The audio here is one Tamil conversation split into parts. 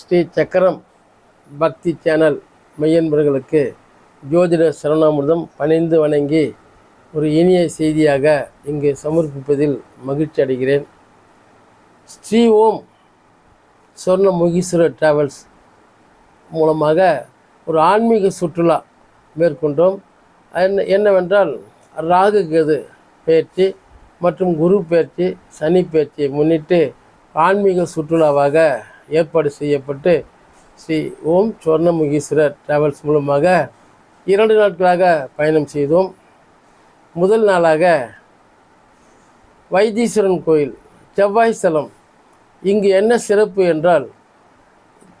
ஸ்ரீ சக்கரம் பக்தி சேனல் மையன்பர்களுக்கு ஜோதிட சரணாமிர்தம் பணிந்து வணங்கி ஒரு இனிய செய்தியாக இங்கு சமர்ப்பிப்பதில் மகிழ்ச்சி அடைகிறேன். ஸ்ரீ ஓம் சொர்ண முகீஸ்வரர் டிராவல்ஸ் மூலமாக ஒரு ஆன்மீக சுற்றுலா மேற்கொண்டோம். என்ன என்னவென்றால் ராகு கேது பயிற்சி மற்றும் குரு பயிற்சி சனி பயிற்சியை முன்னிட்டு ஆன்மீக சுற்றுலாவாக ஏற்பாடு செய்யப்பட்டு ஸ்ரீ ஓம் சுவர்ணமுகீஸ்வரர் டிராவல்ஸ் மூலமாக இரண்டு நாட்களாக பயணம் செய்தோம். முதல் நாளாக வைத்தீஸ்வரன் கோயில் செவ்வாய் ஸ்தலம். இங்கு என்ன சிறப்பு என்றால்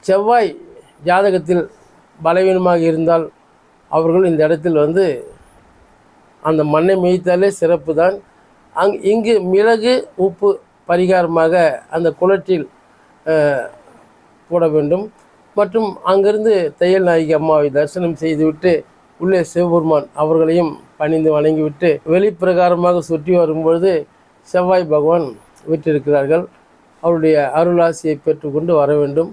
செவ்வாய் ஜாதகத்தில் பலவீனமாக இருந்தால் அவர்கள் இந்த இடத்தில் வந்து அந்த மண்ணை மேய்த்தாலே சிறப்பு தான் அங் இங்கு மிளகு உப்பு பரிகாரமாக அந்த குளத்தில் போட வேண்டும். மற்றும் அங்கிருந்து தையல் நாயகி அம்மாவை தரிசனம் செய்துவிட்டு உள்ளே சிவபெருமான் அவர்களையும் பணிந்து வணங்கிவிட்டு வெளிப்பிரகாரமாக சுற்றி வரும்பொழுது செவ்வாய் பகவான் விட்டிருக்கிறார்கள் அவருடைய அருளாசியை பெற்றுக்கொண்டு வர வேண்டும்.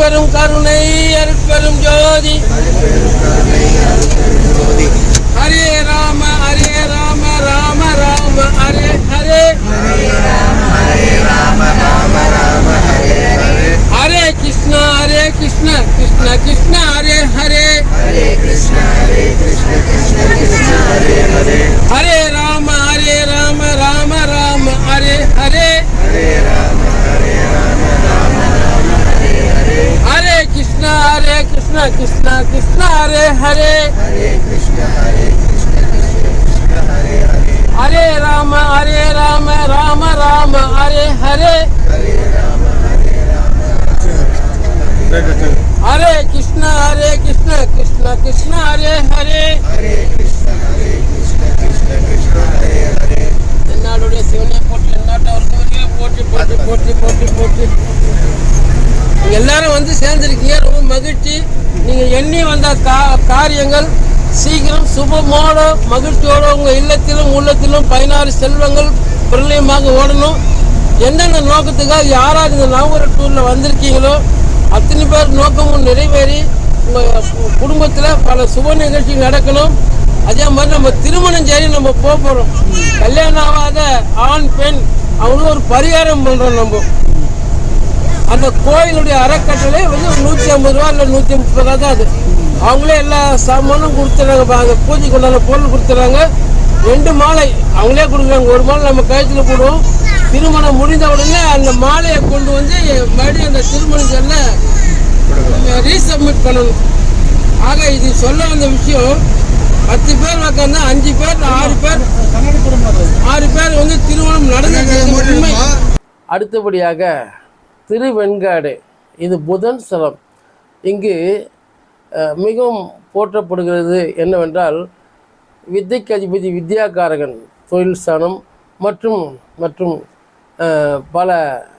அருட்பெரும் கருணை அருட்பெரும் ஜோதி. ஹரே ராம ஹரே ராம ராம ராம ஹரே ஹரே. ஹரே கிருஷ்ணா ஹரே கிருஷ்ண கிருஷ்ண கிருஷ்ண ஹரே ஹரே. ஹரே ராம ஹரே ராம ராம ராம ஹரே ஹரே. ஹரே ராம ஹரே ராம ராம கிருஷ்ண கிருஷ்ண கிருஷ்ண ஹரே ஹரே ஹரே ராம ஹரே ராம ராம ராம ஹரே ஹரே ஹரே கிருஷ்ண ஹரே கிருஷ்ண கிருஷ்ண கிருஷ்ண ஹரே ஹரே என்னாடுடைய சிவனை போட்டு என்னாட்டவர்களுக்கு போட்டி போட்டி போட்டி போட்டி போட்டி நீங்க எல்லாரும் வந்து சேர்ந்துருக்கீங்க. ரொம்ப மகிழ்ச்சி. நீங்க எண்ணி வந்த கா காரியங்கள் சீக்கிரம் சுபமோட மகிழ்ச்சியோட உங்க இல்லத்திலும் உள்ளத்திலும் பதினாறு செல்வங்கள் பிரளயமாக ஓடணும். எந்தெந்த நோக்கத்துக்காக யாராவது இந்த நவம்பர் டூர்ல வந்திருக்கீங்களோ அத்தனை பேர் நோக்கமும் நிறைவேறி உங்க குடும்பத்துல பல சுப நிகழ்ச்சி நடக்கணும். அதே மாதிரி நம்ம திருமணம் சரி நம்ம போக போறோம். கல்யாணம் ஆகாத ஆண் பெண் அவங்களும் ஒரு பரிகாரம் பண்றோம் நம்ம. அந்த கோயிலுடைய அறக்கட்டளை வந்து நூற்றி ஐம்பது ரூபா இல்லை நூற்றி முப்பது ரூபா தான் அது. அவங்களே எல்லா சாமானும் கொடுத்துறாங்க. பா- அங்க பூஜைக்கு உண்டான பொருள் கொடுத்துறாங்க. ரெண்டு மாலை அவங்களே கொடுக்குறாங்க. ஒரு மாலை நம்ம கழுத்தில் போடுவோம். திருமணம் முடிந்த உடனே அந்த மாலையை கொண்டு வந்து மறுபடியும் அந்த திருமணத்தில் ரீசப்மிட் பண்ணணும். ஆக இது சொல்ல வந்த விஷயம் பத்து பேர் உட்காந்தா அஞ்சு பேர் ஆறு பேர் ஆறு பேர் வந்து திருமணம் நடந்தது அடுத்தபடியாக திருவெண்காடு. இது புதன் ஸ்தலம் இங்கு மிகவும் போற்றப்படுகிறது என்னவென்றால் வித்தைக்கு அதிபதி வித்யாகாரகன் தொழில் ஸ்தானம் மற்றும் மற்றும் பல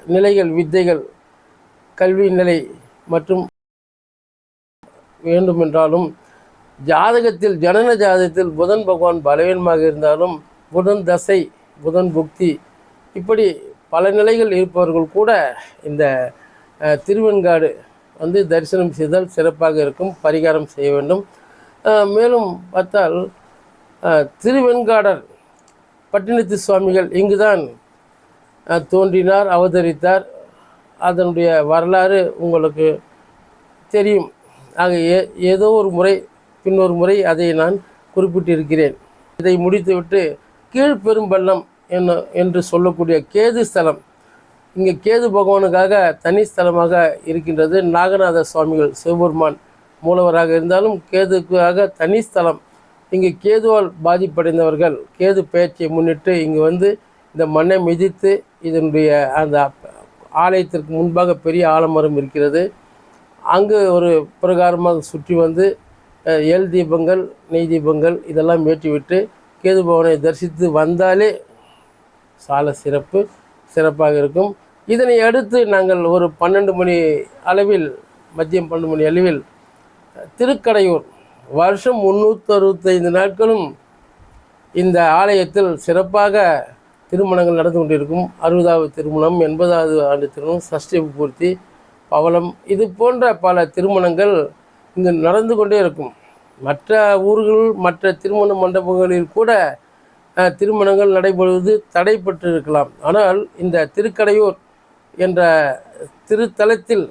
நிலைகள் வித்தைகள் கல்வி நிலை மற்றும் வேண்டுமென்றாலும் ஜாதகத்தில் ஜனன ஜாதகத்தில் புதன் பகவான் பலவீனமாக இருந்தாலும் புதன் தசை புதன் புக்தி இப்படி பல நிலைகள் இருப்பவர்கள் கூட இந்த திருவெண்காடு வந்து தரிசனம் செய்தால் சிறப்பாக இருக்கும் பரிகாரம் செய்ய வேண்டும். மேலும் பார்த்தால் திருவெண்காடர் பட்டினத்து சுவாமிகள் இங்குதான் தான் தோன்றினார் அவதரித்தார். அதனுடைய வரலாறு உங்களுக்கு தெரியும். ஆக ஏ ஏதோ ஒரு முறை பின்னொரு முறை அதை நான் குறிப்பிட்டிருக்கிறேன். இதை முடித்துவிட்டு கீழ்பெரும்பள்ளம் என்ன என்று சொல்லக்கூடிய கேது ஸ்தலம். இங்கே கேது பகவானுக்காக தனி ஸ்தலமாக இருக்கின்றது நாகநாத சுவாமிகள் சிவபெருமான் மூலவராக இருந்தாலும் கேதுக்காக தனி ஸ்தலம். இங்கு கேதுவால் பாதிப்படைந்தவர்கள் கேது பெயர்ச்சியை முன்னிட்டு இங்கு வந்து இந்த மண்ணை மிதித்து இதனுடைய அந்த ஆலயத்திற்கு முன்பாக பெரிய ஆலமரம் இருக்கிறது. அங்கு ஒரு பிரகாரமாக சுற்றி வந்து எல் தீபங்கள் நெய் தீபங்கள் இதெல்லாம் ஏற்றிவிட்டு கேது பவனை தரிசித்து வந்தாலே சால சிறப்பு சிறப்பாக இருக்கும். இதனை அடுத்து நாங்கள் ஒரு பன்னெண்டு மணி அளவில் மதியம் பன்னெண்டு மணி அளவில் திருக்கடையூர் வருஷம் முந்நூற்றி அறுபத்தைந்து நாட்களும் இந்த ஆலயத்தில் சிறப்பாக திருமணங்கள் நடந்து கொண்டிருக்கும். அறுபதாவது திருமணம் எண்பதாவது ஆண்டு திருமணம் சஷ்டி பூர்த்தி பவளம் இது போன்ற பல திருமணங்கள் இங்கு நடந்து கொண்டே இருக்கும். மற்ற ஊர்கள் மற்ற திருமண மண்டபங்களில் கூட திருமணங்கள் நடைபெறுவது தடைப்பட்டிருக்கலாம். ஆனால் இந்த திருக்கடையூர் என்ற திருத்தலத்தில்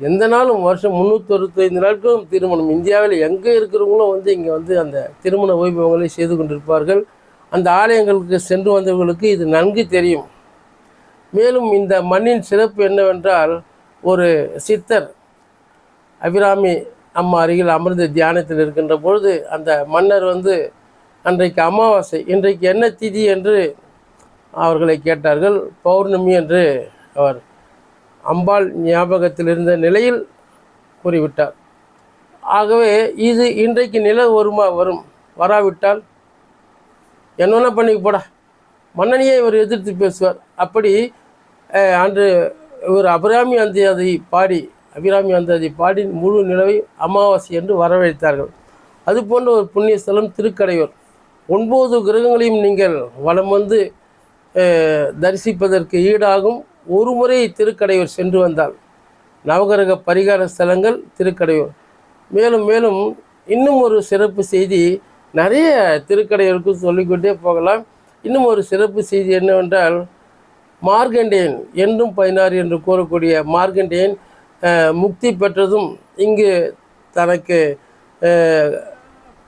எந்த நாளும் வருஷம் முந்நூற்றி அறுபத்தைந்து நாட்களும் திருமணம். இந்தியாவில் எங்கே இருக்கிறவங்களும் வந்து இங்கே வந்து அந்த திருமண வைபவங்களை செய்து கொண்டிருப்பார்கள். அந்த ஆலயங்களுக்கு சென்று வந்தவர்களுக்கு இது நன்கு தெரியும். மேலும் இந்த மண்ணின் சிறப்பு என்னவென்றால் ஒரு சித்தர் அபிராமி அம்மா அருகில் அமர்ந்து தியானத்தில் இருக்கின்ற பொழுது அந்த மன்னர் வந்து அன்றைக்கு அமாவாசை இன்றைக்கு என்ன திதி என்று அவர்களை கேட்டார்கள். பௌர்ணமி என்று அவர் அம்பாள் ஞாபகத்தில் இருந்த நிலையில் கூறிவிட்டார். ஆகவே இது இன்றைக்கு நில வருமா வரும் வராவிட்டால் என்னென்ன பண்ணிக்க போடா. மன்னனையே இவர் எதிர்த்து பேசுவார். அப்படி அன்று இவர் அபிராமி அந்தியாதை பாடி அபிராமி அந்தாதி பாடி முழு நிலவை அமாவாசை என்று வரவழைத்தார்கள். அதுபோன்ற ஒரு புண்ணியஸ்தலம் திருக்கடையூர். ஒன்பது கிரகங்களையும் நீங்கள் வலம் வந்து தரிசிப்பதற்கு ஈடாகும். ஒரு முறை திருக்கடையூர் சென்று வந்தால் நவகிரக பரிகார ஸ்தலங்கள் திருக்கடையூர். மேலும் மேலும் இன்னும் ஒரு சிறப்பு செய்தி நிறைய திருக்கடையூருக்கு சொல்லிக்கொண்டே போகலாம். இன்னும் ஒரு சிறப்பு செய்தி என்னவென்றால் மார்கண்டேயன் என்றும் பதினாறு என்று கூறக்கூடிய மார்கண்டேயன் முக்தி பெற்றதும் இங்கு தனக்கு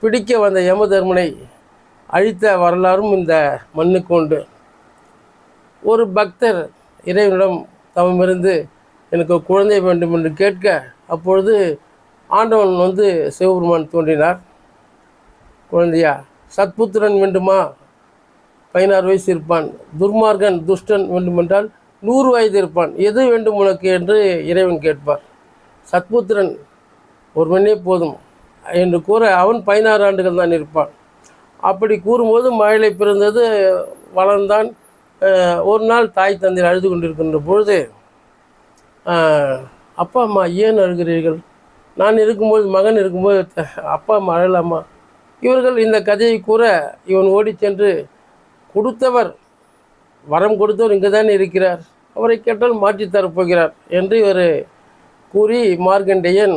பிடிக்க வந்த யமதர்மனை அழித்த வரலாறும் இந்த மண்ணுக்கு உண்டு. ஒரு பக்தர் இறைவனிடம் தவமிருந்து எனக்கு குழந்தை வேண்டும் என்று கேட்க அப்பொழுது ஆண்டவன் வந்து சிவபெருமான் தோன்றினார். குழந்தையா சத்புத்திரன் வேண்டுமா? பதினாறு வயசு இருப்பான். துர்மார்கன் துஷ்டன் வேண்டுமென்றால் நூறு வயது இருப்பான். எது வேண்டும் உனக்கு? என்று இறைவன் கேட்பார். சத்புத்திரன் ஒரு போதும் என்று கூற அவன் பதினாறு ஆண்டுகள் தான் இருப்பான். அப்படி கூறும்போது மழலை பிறந்தது வளர்ந்தான். ஒரு நாள் தாய் தந்தையில் அழுது கொண்டிருக்கின்ற பொழுது அப்பா அம்மா ஏன் அழுகிறீர்கள்? நான் இருக்கும்போது மகன் இருக்கும்போது அப்பா அம்மா அழலாமா? இவர்கள் இந்த கதையை கூற இவன் ஓடிச் சென்று கொடுத்தவர் வரம் கொடுத்தவர் இங்கே தான் இருக்கிறார். அவரை கேட்டால் மாற்றித் தரப்போகிறார் என்று இவர் கூறி மார்க்கண்டேயன்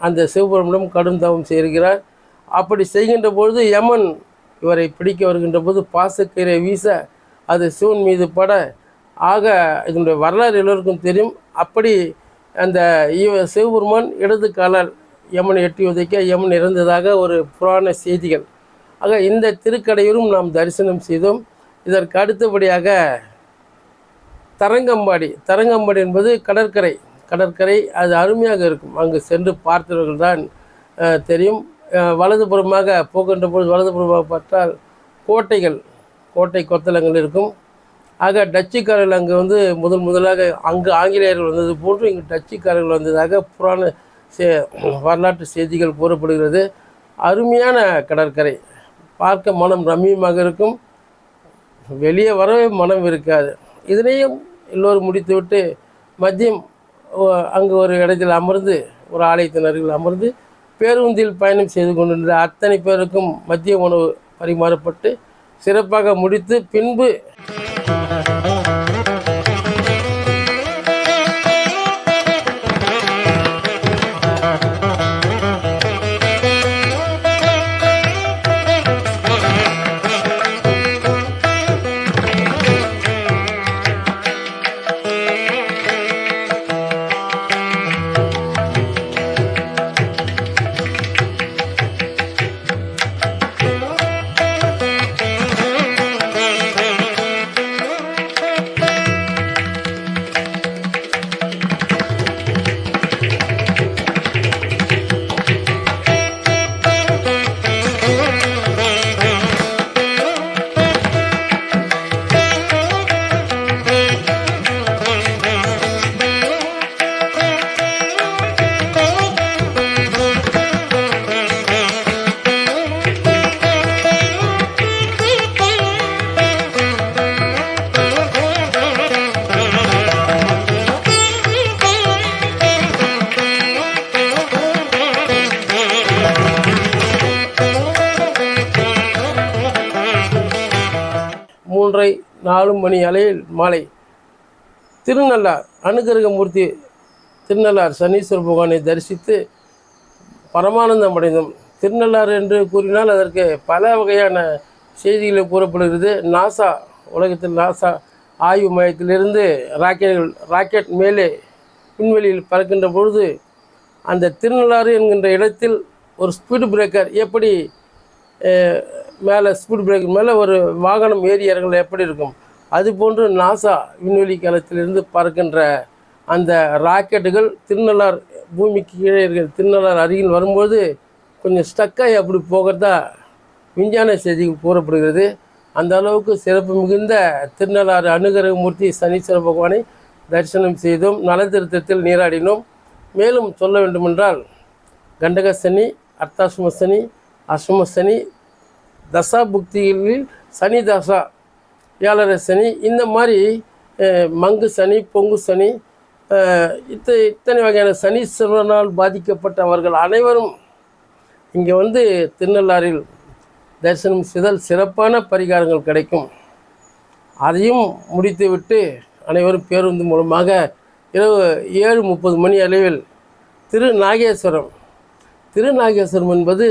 அந்த சிவபெருமிடம் கடும் தவம் செய்கிறார். அப்படி செய்கின்ற பொழுது யமன் இவரை பிடிக்க வருகின்ற போது பாசக்கீரை வீச அது சிவன் மீது பட. ஆக இதனுடைய வரலாறு எல்லோருக்கும் தெரியும். அப்படி அந்த இவ சிவபெருமான் இடது காலால் யமனை எட்டி உதைக்க யமன் இறந்ததாக ஒரு புராண செய்திகள். ஆக இந்த திருக்கடையூரும் நாம் தரிசனம் செய்தோம். இதற்கு அடுத்தபடியாக தரங்கம்பாடி. தரங்கம்பாடி என்பது கடற்கரை. கடற்கரை அது அருமையாக இருக்கும். அங்கு சென்று பார்த்தவர்கள் தான் தெரியும். வலதுபுறமாக போகின்ற பொழுது வலதுபுறமாக பார்த்தால் கோட்டைகள் கோட்டை கொத்தளங்கள் இருக்கும். ஆக டச்சுக்காரர்கள் அங்கே வந்து முதல் முதலாக அங்கு ஆங்கிலேயர்கள் வந்தது போன்று இங்கு டச்சுக்காரர்கள் வந்ததாக புராண சே வரலாற்று செய்திகள் கூறப்படுகிறது. அருமையான கடற்கரை. பார்க்க மனம் ரம்மியமாக இருக்கும். வெளியே வரவே மனம் இருக்காது. இதனையும் எல்லோரும் முடித்துவிட்டு மதியம் அங்கு ஒரு இடத்தில் அமர்ந்து ஒரு ஆலயத்தின் அருகில் அமர்ந்து பேருந்தில் பயணம் செய்து கொண்டிருந்த அத்தனை பேருக்கும் மதிய உணவு பரிமாறப்பட்டு சிறப்பாக முடித்து பின்பு மூன்றை நாலு மணி அளவில் மாலை. திருநள்ளார் அனுகிரகமூர்த்தி திருநள்ளார் சனீஸ்வர பகவானை தரிசித்து பரமானந்தம் அடைந்தோம். திருநள்ளாறு என்று கூறினால் அதற்கு பல வகையான செய்திகளில் கூறப்படுகிறது. நாசா உலகத்தில் நாசா ஆய்வு மையத்திலிருந்து ராக்கெட்டுகள் ராக்கெட் மேலே விண்வெளியில் பறக்கின்ற பொழுது அந்த திருநள்ளாறு என்கின்ற இடத்தில் ஒரு ஸ்பீடு பிரேக்கர் எப்படி மேலே ஸ்பீட் பிரேக் மேலே ஒரு வாகனம் ஏறி இறங்கல எப்படி இருக்கும்? அது போன்று நாசா விண்வெளி கலத்திலிருந்து பறக்கின்ற அந்த ராக்கெட்டுகள் திருநள்ளார் பூமிக்கு கீழே இருக்கிற திருநள்ளார் அருகில் வரும்போது கொஞ்சம் ஸ்டக்காகி அப்படி போகிறதா விஞ்ஞான செய்தி கூறப்படுகிறது. அந்த அளவுக்கு சிறப்பு மிகுந்த திருநள்ளாறு அனுகிரகமூர்த்தி சனீஸ்வர பகவானை தரிசனம் செய்தோம். நலத்திருத்தத்தில் நீராடினோம். மேலும் சொல்ல வேண்டுமென்றால் கண்டக சனி அர்த்தாசும சனி அசும சனி தசா புக்திகளில் சனி தசா ஏழரை சனி இந்த மாதிரி மங்கு சனி பொங்கு சனி இத்த இத்தனை வகையான சனீஸ்வரனால் பாதிக்கப்பட்டவர்கள் அனைவரும் இங்கே வந்து திருநள்ளாறில் தரிசனம் செய்தால் சிறப்பான பரிகாரங்கள் கிடைக்கும். அதையும் முடித்துவிட்டு அனைவரும் பேருந்து மூலமாக இரவு ஏழு முப்பது மணி அளவில் திருநாகேஸ்வரம். திருநாகேஸ்வரம் என்பது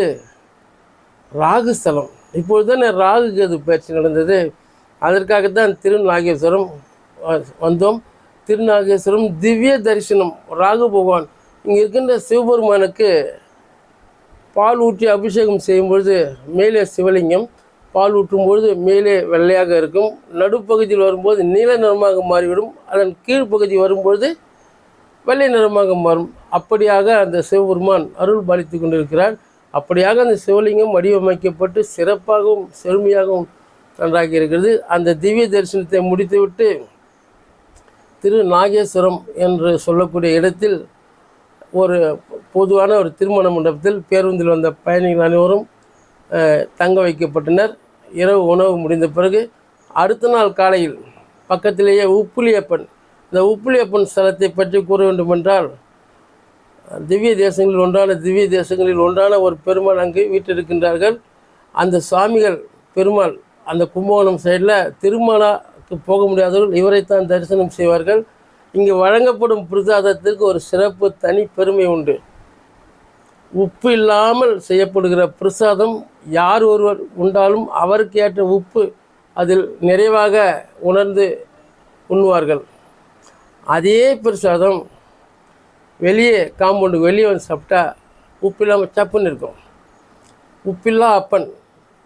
ராகுஸ்தலம் இப்பொழுது தானே ராகு கேது பயிற்சி நடந்தது. அதற்காகத்தான் திருநாகேஸ்வரம் வ- வந்தோம். திருநாகேஸ்வரம் திவ்ய தரிசனம் ராகு பகவான். இங்கே இருக்கின்ற சிவபெருமானுக்கு பால் ஊற்றி அபிஷேகம் செய்யும் பொழுது மேலே சிவலிங்கம். பால் ஊற்றும் பொழுது மேலே வெள்ளையாக இருக்கும். நடுப்பகுதியில் வரும்போது நீல நிறமாக மாறிவிடும். அதன் கீழ்ப்பகுதி வரும்பொழுது வெள்ளை நிறமாக மாறும். அப்படியாக அந்த சிவபெருமான் அருள் பாலித்து கொண்டிருக்கிறார். அப்படியாக அந்த சிவலிங்கம் வடிவமைக்கப்பட்டு சிறப்பாகவும் செழுமையாகவும் நன்றாகி இருக்கிறது. அந்த திவ்ய தரிசனத்தை முடித்துவிட்டு திரு நாகேஸ்வரம் என்று சொல்லக்கூடிய இடத்தில் ஒரு பொதுவான ஒரு திருமண மண்டபத்தில் பேருந்தில் வந்த பயணிகள் அனைவரும் தங்க வைக்கப்பட்டனர். இரவு உணவு முடிந்த பிறகு அடுத்த நாள் காலையில் பக்கத்திலேயே உப்புலியப்பன் இந்த உப்புலியப்பன் ஸ்தலத்தை பற்றி கூற வேண்டுமென்றால் திவ்ய தேசங்களில் ஒன்றான திவ்ய தேசங்களில் ஒன்றான ஒரு பெருமாள் அங்கு வீட்டிருக்கின்றார்கள் அந்த சுவாமிகள் பெருமாள் அந்த கும்பகோணம் சைடில் திருமலாக்கு போக முடியாதவர்கள் இவரைத்தான் தரிசனம் செய்வார்கள். இங்கு வழங்கப்படும் பிரசாதத்திற்கு ஒரு சிறப்பு தனி பெருமை உண்டு. உப்பு இல்லாமல் செய்யப்படுகிற பிரசாதம் யார் ஒருவர் உண்டாலும் அவருக்கு ஏற்ற உப்பு அதில் நிறைவாக உணர்ந்து உண்ணுவார்கள். அதே பிரசாதம் வெளியே காம்பவுண்டுக்கு வெளியே வந்து சாப்பிட்டா உப்பு இல்லாமல் சப்புன்னு இருக்கும். உப்பில்லா அப்பன்.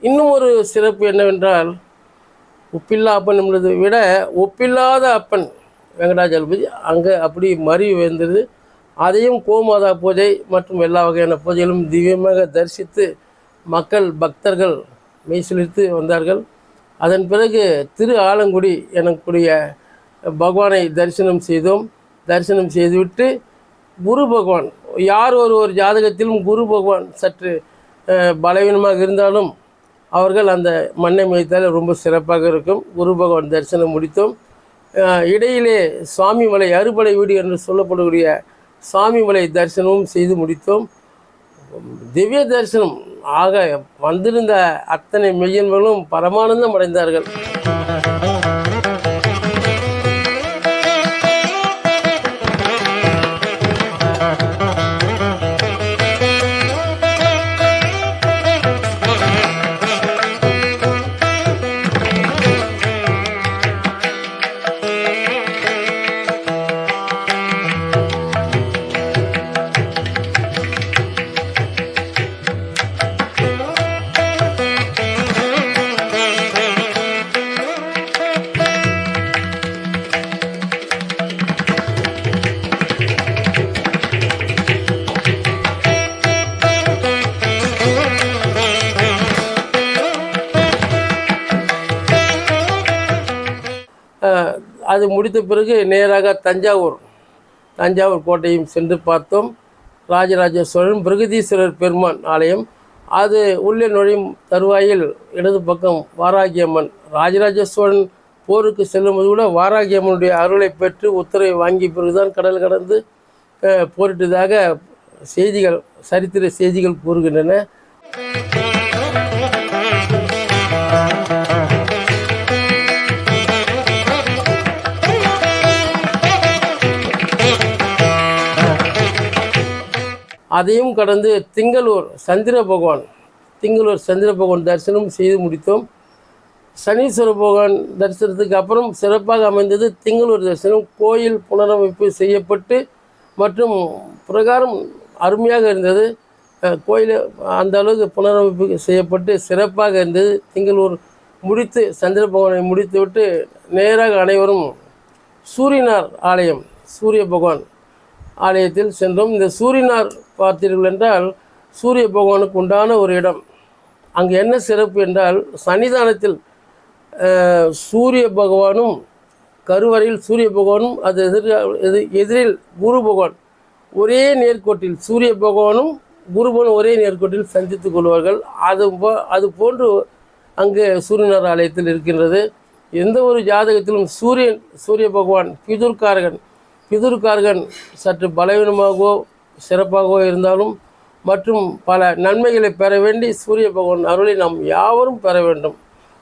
இன்னும் ஒரு சிறப்பு என்னவென்றால் உப்பில்லா அப்பன் என்பதை விட ஒப்பில்லாத அப்பன் வெங்கடாஜலபதி அங்கே அப்படி மறி வந்தது அதையும் கோமாதா பூஜை மற்றும் எல்லா வகையான பூஜைகளும் திவ்யமாக தரிசித்து மக்கள் பக்தர்கள் மெய்சிலித்து வந்தார்கள். அதன் பிறகு திரு ஆலங்குடி எனக்கூடிய பகவானை தரிசனம் செய்தோம். தரிசனம் செய்துவிட்டு குரு பகவான் யார் ஒரு ஒரு ஜாதகத்திலும் குரு பகவான் சற்று பலவீனமாக இருந்தாலும் அவர்கள் அந்த மண்ணை மேய்த்தால் ரொம்ப சிறப்பாக இருக்கும். குரு பகவான் தரிசனம் முடித்தோம். இடையிலே இடையிலே சுவாமிமலை அறுபடை வீடு என்று சொல்லப்படக்கூடிய சுவாமிமலை தரிசனமும் செய்து முடித்தோம். திவ்ய தரிசனம் ஆக வந்திருந்த அத்தனை மெய்யன்களும் பரமானந்தம் அடைந்தார்கள். முடித்த பிறகு நேராக தஞ்சாவூர் தஞ்சாவூர் கோட்டையும் சென்று பார்த்தோம். ராஜராஜ சோழன் பிரகதீஸ்வரர் பெருமான் ஆலயம். அது உள்ளே நுழையும் தருவாயில் இடது பக்கம் வாராகியம்மன். ராஜராஜ சோழன் போருக்கு செல்லும்போது கூட வாராகியம்மனுடைய அருளை பெற்று உத்தரவை வாங்கிய பிறகுதான் கடல் கடந்து போரிட்டதாக செய்திகள் சரித்திர செய்திகள் கூறுகின்றன. அதையும் கடந்து திங்களூர் சந்திர பகவான் திங்களூர் சந்திர பகவான் தரிசனம் செய்து முடித்தோம். சனீஸ்வர பகவான் தரிசனத்துக்கு அப்புறம் சிறப்பாக அமைந்தது திங்களூர் தரிசனம். கோயில் புனரமைப்பு செய்யப்பட்டு மற்றும் பிரகாரம் அருமையாக இருந்தது. கோயில் அந்த அளவுக்கு புனரமைப்பு செய்யப்பட்டு சிறப்பாக இருந்தது. திங்களூர் முடித்து சந்திர பகவானை முடித்துவிட்டு நேராக அனைவரும் சூரியனார் ஆலயம் சூரிய பகவான் ஆலயத்தில் சென்றோம். இந்த சூரியனார் பார்த்தீர்கள் என்றால் சூரிய பகவானுக்கு உண்டான ஒரு இடம். அங்கு என்ன சிறப்பு என்றால் சன்னிதானத்தில் சூரிய பகவானும் கருவறையில் சூரிய பகவானும் அது எதிர் எதிரில் குரு பகவான் ஒரே நேர்கோட்டில் சூரிய பகவானும் குரு ஒரே நேர்கோட்டில் சந்தித்துக் கொள்வார்கள். அது போ- அது போன்று அங்கே சூரியனார் ஆலயத்தில் இருக்கின்றது. எந்த ஒரு ஜாதகத்திலும் சூரியன் சூரிய பகவான் பிதுர்காரகன் பிதுர்கார்கன் சற்று பலவீனமாகவோ சிறப்பாகவோ இருந்தாலும் மற்றும் பல நன்மைகளை பெற வேண்டி சூரிய பகவான் அருளை நாம் யாவரும் பெற வேண்டும்.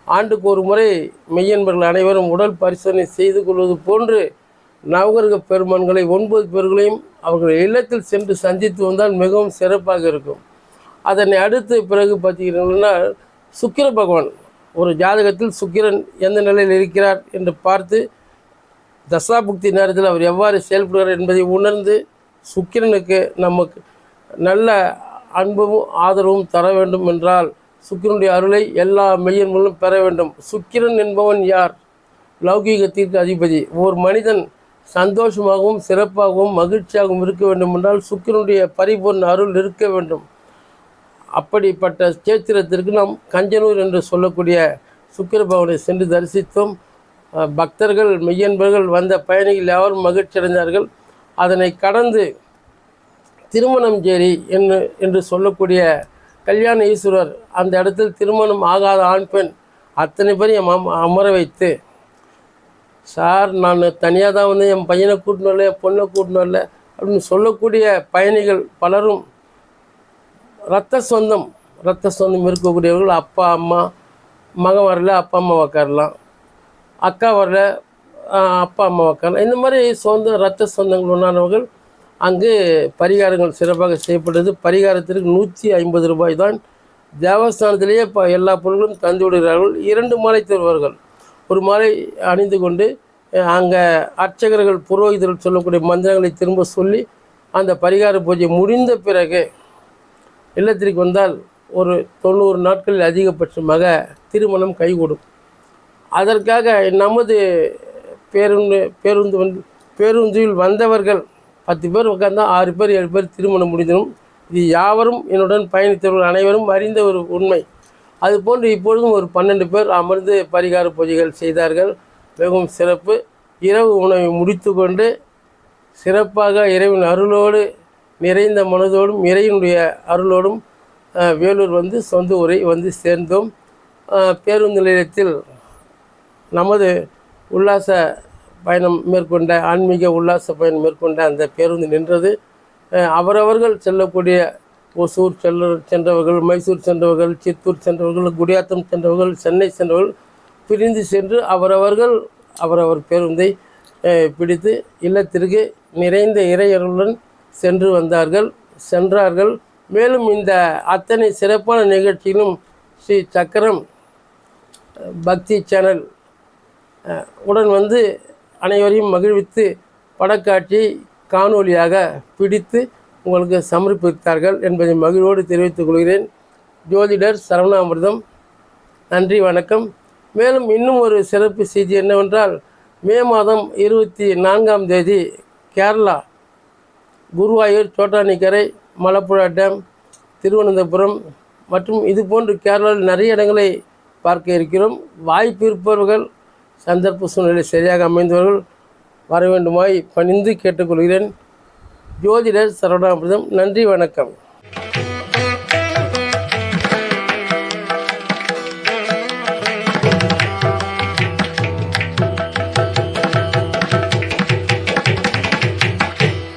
ஆண்டுக்கு ஒரு முறை மெய்யன்பர்கள் அனைவரும் உடல் பரிசோதனை செய்து கொள்வது போன்று நவகிரக பெருமான்களை ஒன்பது பேர்களையும் அவர்கள் இல்லத்தில் சென்று சந்தித்து வந்தால் மிகவும் சிறப்பாக இருக்கும். அதனை அடுத்து பிறகு பார்த்தீங்கன்னா சுக்கிர பகவான் ஒரு ஜாதகத்தில் சுக்கிரன் எந்த நிலையில் இருக்கிறார் என்று பார்த்து தசாபுக்தி நேரத்தில் அவர் எவ்வாறு செயல்படுகிறார் என்பதை உணர்ந்து சுக்கிரனுக்கு நமக்கு நல்ல அன்பும் ஆதரவும் தர வேண்டும் என்றால் சுக்கிரனுடைய அருளை எல்லா மெய்யன் மூலம் பெற வேண்டும். சுக்கிரன் என்பவன் யார்? லௌகீகத்திற்கு அதிபதி. ஒரு மனிதன் சந்தோஷமாகவும் சிறப்பாகவும் மகிழ்ச்சியாகவும் இருக்க வேண்டும் என்றால் சுக்கிரனுடைய பரிபூர்ண அருள் இருக்க வேண்டும். அப்படிப்பட்ட சேத்திரத்திற்கு நாம் கஞ்சனூர் என்று சொல்லக்கூடிய சுக்கிர பவனை சென்று தரிசித்தோம். பக்தர்கள் மெய்யன்பர்கள் வந்த பயணிகள் யாவரும் மகிழ்ச்சி அடைந்தார்கள். அதனை கடந்து திருமணம் ஜேரி என்று என்று சொல்லக்கூடிய கல்யாண ஈஸ்வரர் அந்த இடத்தில் திருமணம் ஆகாத ஆண் பெண் அத்தனை பேரும் அம அமர வைத்து சார் நான் தனியாக தான் வந்து என் பையனை கூட்டின்னு வரல என் பொண்ணை கூட்டின்னு வரல அப்படின்னு சொல்லக்கூடிய பயணிகள் பலரும் ரத்த சொந்தம் ரத்த சொந்தம் இருக்கக்கூடியவர்கள் அப்பா அம்மா மகன் வரல அப்பா அம்மா உக்காரலாம். அக்கா வரல அப்பா அம்மா உக்காரலாம் இந்த மாதிரி சொந்த ரத்த சொந்தங்கள் உண்டானவர்கள் அங்கு பரிகாரங்கள் சிறப்பாக செய்யப்பட்டது பரிகாரத்திற்கு நூற்றி ஐம்பது ரூபாய் தான் தேவஸ்தானத்திலேயே இப்போ எல்லா பொருட்களும் தந்து விடுகிறார்கள். இரண்டு மாலை தருவார்கள். ஒரு மாலை அணிந்து கொண்டு அங்கே அர்ச்சகர்கள் புரோகிதர்கள் சொல்லக்கூடிய மந்திரங்களை திரும்ப சொல்லி அந்த பரிகார பூஜை முடிந்த பிறகு இல்லத்திற்கு வந்தால் ஒரு தொண்ணூறு நாட்களில் அதிகபட்சமாக திருமணம் கைகூடும். அதற்காக நமது பேருந்து பேருந்து வந்து பேருந்தில் வந்தவர்கள் பத்து பேர் உட்காந்தா ஆறு பேர் ஏழு பேர் திருமணம் முடிந்தனும் இது யாவரும் என்னுடன் பயணித்தவர்கள் அனைவரும் அறிந்த ஒரு உண்மை. அதுபோன்று இப்பொழுதும் ஒரு பன்னெண்டு பேர் அமர்ந்து பரிகார பூஜைகள் செய்தார்கள். மிகவும் சிறப்பு. இரவு உணவை முடித்து கொண்டு சிறப்பாக இறைவன் அருளோடு நிறைந்த மனதோடும் இறைவனுடைய அருளோடும் வேலூர் வந்து சொந்த ஊரை வந்து சேர்ந்தோம். பேருந்து நிலையத்தில் நமது உல்லாச பயணம் மேற்கொண்ட ஆன்மீக உல்லாச பயணம் மேற்கொண்ட அந்த பேருந்து நின்றது. அவரவர்கள் செல்லக்கூடிய ஒசூர் செல்ல சென்றவர்கள் மைசூர் சென்றவர்கள் சித்தூர் சென்றவர்கள் குடியாத்தம் சென்றவர்கள் சென்னை சென்றவர்கள் பிரிந்து சென்று அவரவர்கள் அவரவர் பேருந்தை பிடித்து இல்லத்திற்கு நிறைந்த இறையருடன் சென்று வந்தார்கள். சென்றார்கள். மேலும் இந்த அத்தனை சிறப்பான நிகழ்ச்சியிலும் ஸ்ரீ சக்கரம் பக்தி சேனல் உடன் வந்து அனைவரையும் மகிழ்வித்து படக்காட்சி காணொளியாக பிடித்து உங்களுக்கு சமர்ப்பித்தார்கள் என்பதை மகிழ்வோடு தெரிவித்துக் கொள்கிறேன். ஜோதிடர் சரவணாமிர்தம் நன்றி வணக்கம். மேலும் இன்னும் ஒரு சிறப்பு செய்தி என்னவென்றால் மே மாதம் இருபத்தி நான்காம் தேதி கேரளா குருவாயூர் சோட்டானிக்கரை மலப்புழா டேம் திருவனந்தபுரம் மற்றும் இது போன்று கேரளாவில் நிறைய இடங்களை பார்க்க இருக்கிறோம். வாய்ப்பு இருப்பவர்கள் சந்தர்ப்ப சூழ்நிலை சரியாக அமைந்தவர்கள் வர வேண்டுமாய் பணிந்து கேட்டுக்கொள்கிறேன். ஜோதிடர் சரவணாமிர்தம் நன்றி வணக்கம்.